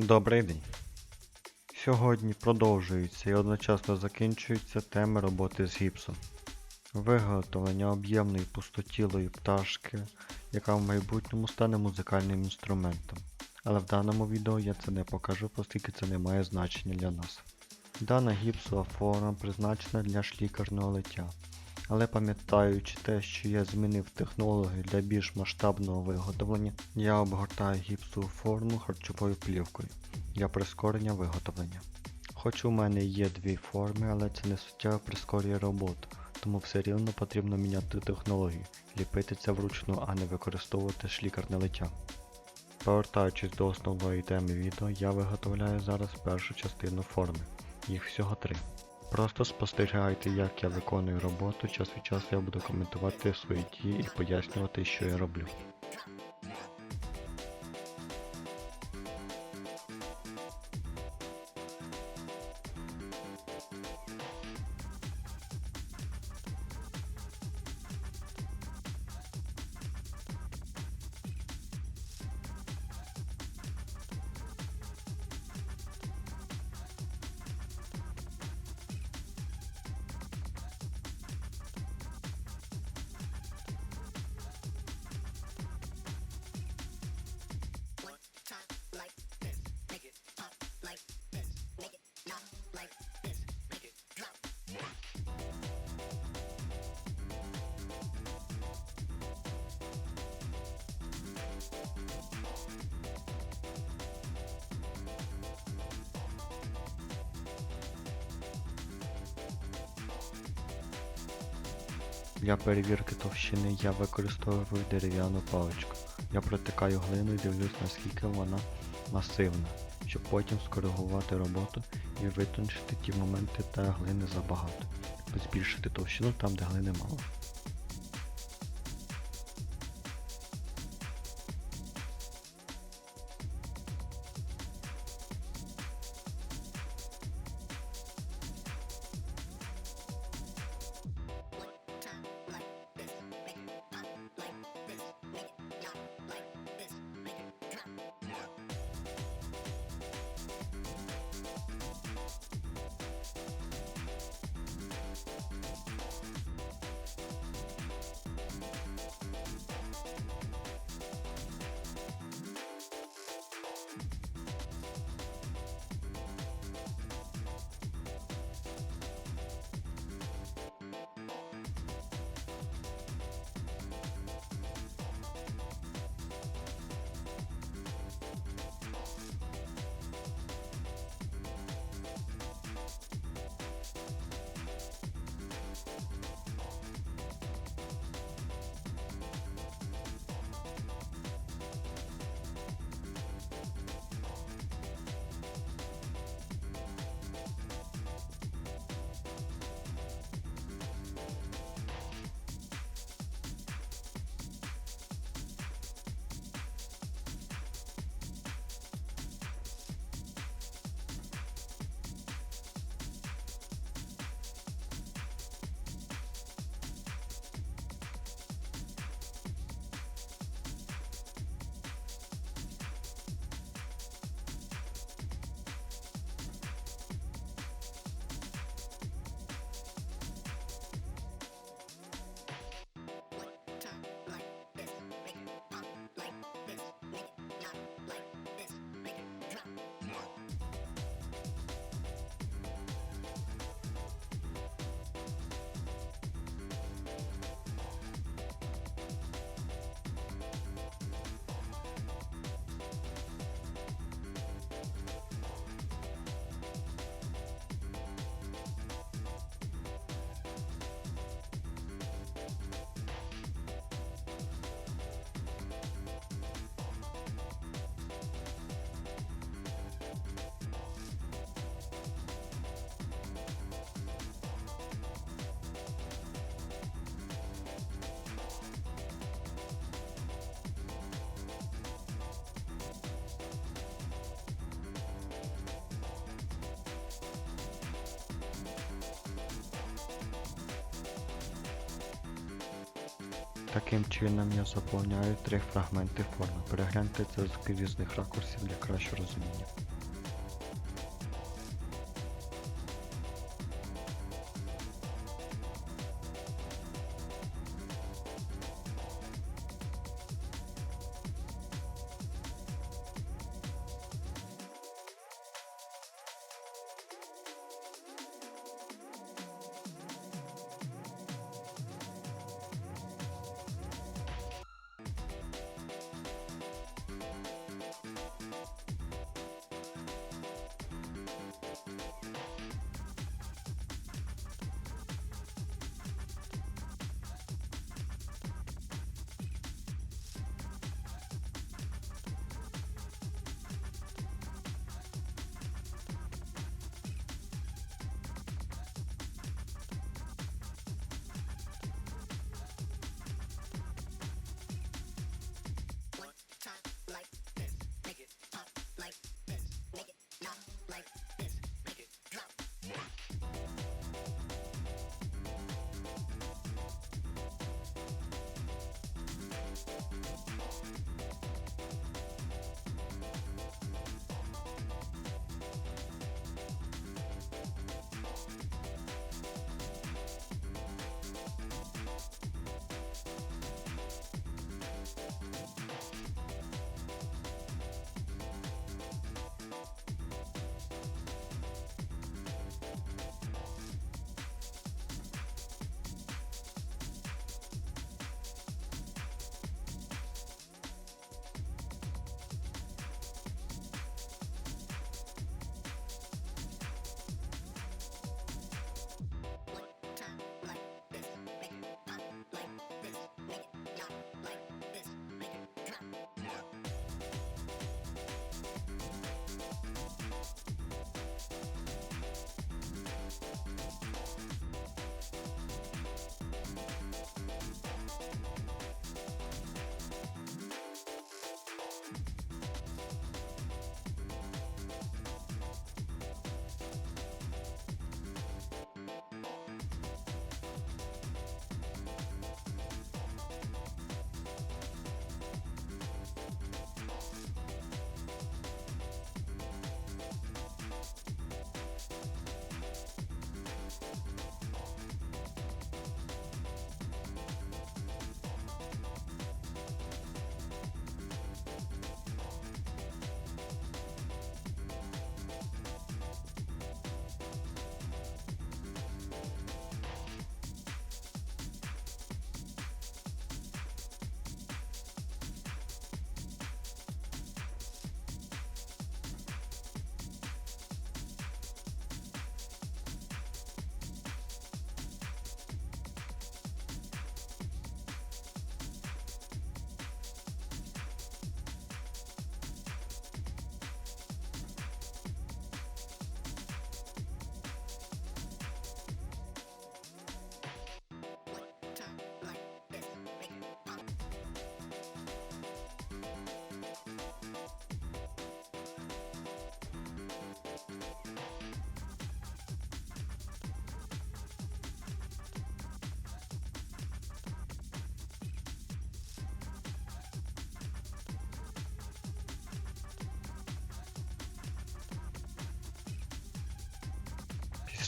Добрий день. Сьогодні продовжується і одночасно закінчується тема роботи з гіпсом. Виготовлення об'ємної пустотілої пташки, яка в майбутньому стане музикальним інструментом. Але в даному відео я це не покажу, оскільки це не має значення для нас. Дана гіпсова форма призначена для шлікарного лиття. Але пам'ятаючи те, що я змінив технологію для більш масштабного виготовлення, я обгортаю гіпсову форму харчовою плівкою для прискорення виготовлення. Хоч у мене є дві форми, але це не суттєво прискорює роботу, тому все рівно потрібно міняти технологію, ліпити це вручну, а не використовувати шлікарне лиття. Повертаючись до основної теми відео, я виготовляю зараз першу частину форми. Їх всього три. Просто спостерігайте, як я виконую роботу, час від часу я буду коментувати свої дії і пояснювати, що я роблю. Для перевірки товщини я використовую дерев'яну паличку. Я протикаю глину і дивлюсь наскільки вона масивна, щоб потім скоригувати роботу і витончити ті моменти, де глини забагато, щоб збільшити товщину там, де глини мало. Таким чином я заповняю три фрагменти форми. Перегляньте це з різних ракурсів для кращого розуміння.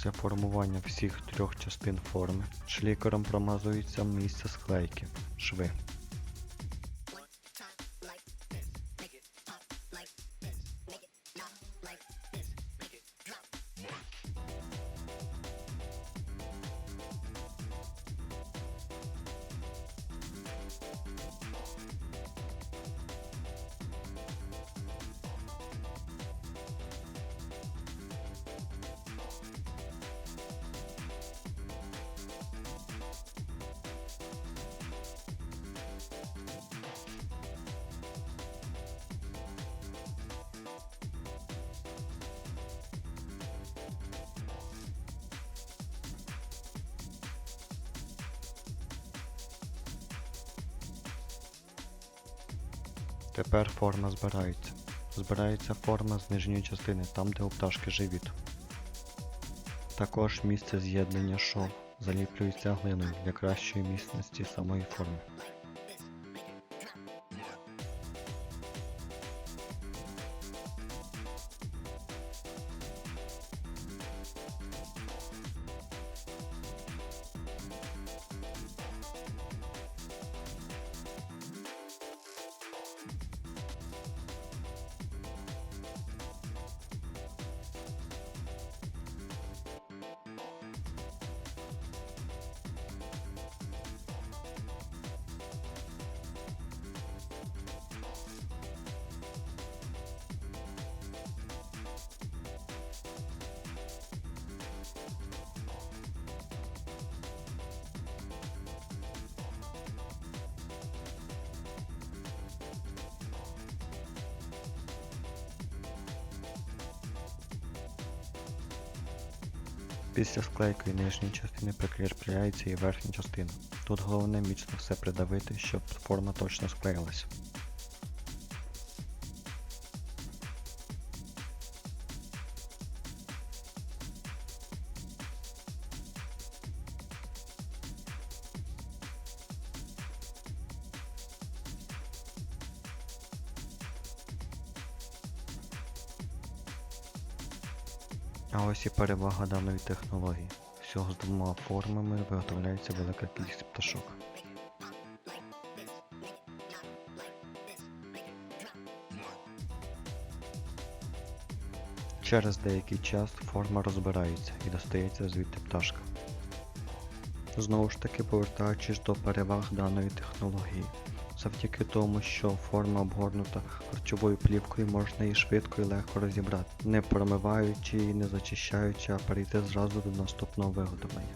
Після формування всіх трьох частин форми шлікером промазується місце склейки шви. Тепер форма збирається. Збирається форма з нижньої частини, там де у пташки живіт. Також місце з'єднання шов заліплюється глиною для кращої міцності самої форми. Після склейки нижньої частини прикріпляється і верхня частина. Тут головне міцно все придавити, щоб форма точно склеїлася. А ось і перевага даної технології. Всього з двома формами виготовляється велика кількість пташок. Через деякий час форма розбирається і достається звідти пташка. Знову ж таки повертаючись до переваг даної технології. Завдяки тому, що форма обгорнута харчовою плівкою, можна її швидко і легко розібрати, не промиваючи і не зачищаючи, а перейти зразу до наступного виготовлення.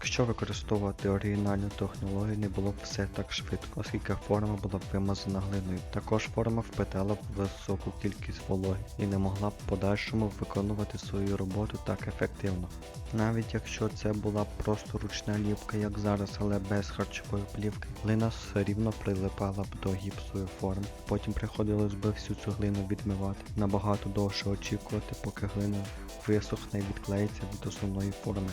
Якщо використовувати оригінальну технологію, не було б все так швидко, оскільки форма була б вимазана глиною. Також форма впитала б високу кількість вологи і не могла б подальшому виконувати свою роботу так ефективно. Навіть якщо це була просто ручна ліпка, як зараз, але без харчової плівки, глина все рівно прилипала б до гіпсової форми. Потім приходилось би всю цю глину відмивати. Набагато довше очікувати, поки глина висохне і відклеїться від основної форми.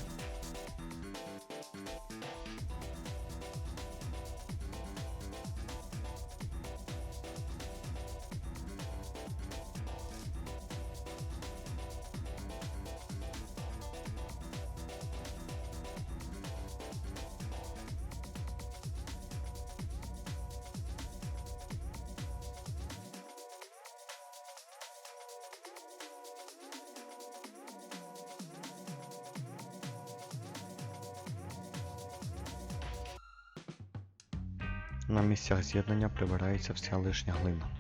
На місцях з'єднання прибирається вся лишня глина.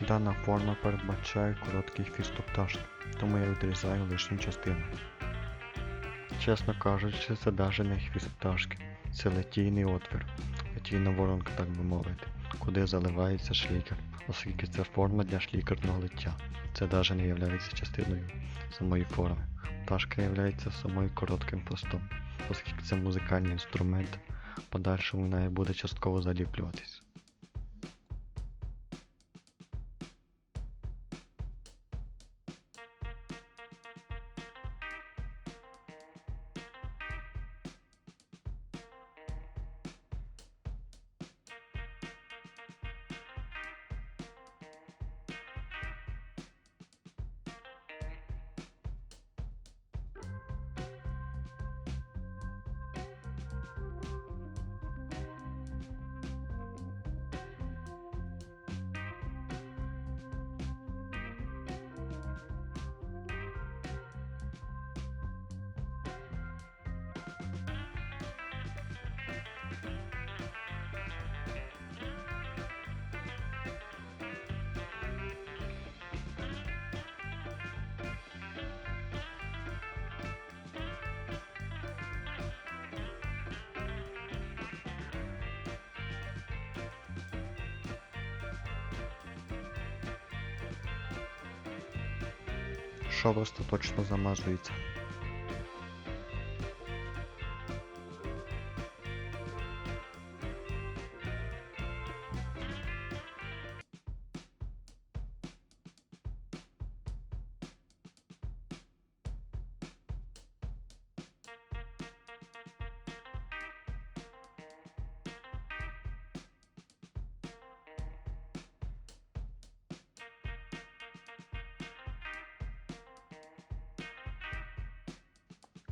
Дана форма передбачає короткий у тому я відрізаю лишню частину. Чесно кажучи, це даже не хвіст пташки. це летійний отвір, летійна воронка, так би мовити, куди заливається шлікер, оскільки це форма для шлікерного лиття. Це навіть не є частиною самої форми. Пташка є самою коротким пластом, оскільки це музикальний інструмент, в подальшому в неї буде частково заліплюватись. Шов остаточно замазується.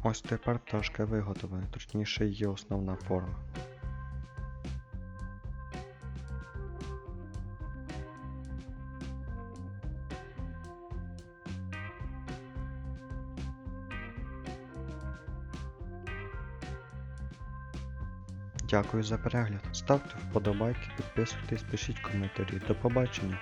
Ось тепер пташка виготовлена, точніше її основна форма. Дякую за перегляд. Ставте вподобайки, підписуйтесь, пишіть коментарі. До побачення!